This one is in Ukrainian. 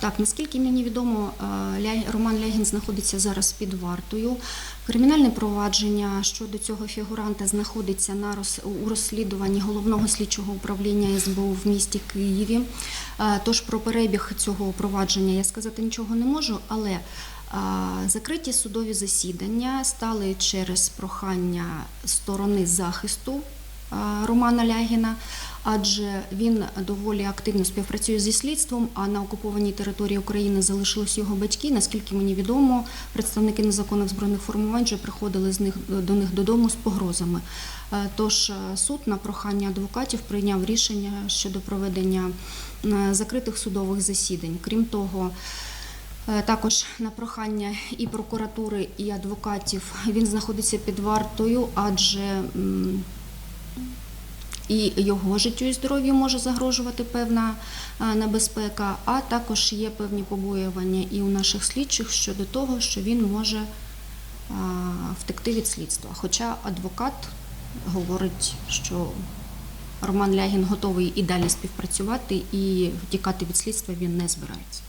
Так, наскільки мені відомо, е, Роман Лягін знаходиться зараз під вартою. Кримінальне провадження щодо цього фігуранта знаходиться на роз- у розслідуванні головного слідчого управління СБУ в місті Києві. Е, Тож про перебіг цього провадження я сказати нічого не можу, але е, закриті судові засідання стали через прохання сторони захисту Романа Лягіна, адже він доволі активно співпрацює зі слідством. А на окупованій території України залишились його батьки. Наскільки мені відомо, представники незаконних збройних формувань вже приходили з них до них додому з погрозами. Е, Тож е, суд на прохання адвокатів прийняв рішення щодо проведення е, закритих судових засідань. Крім того. Також на прохання і прокуратури, і адвокатів він знаходиться під вартою, адже і його життю і здоров'ю може загрожувати певна е, небезпека, а також є певні побоювання і у наших слідчих щодо того, що він може е, втекти від слідства. Хоча адвокат говорить, що Роман Лягін готовий і далі співпрацювати, і втікати від слідства він не збирається.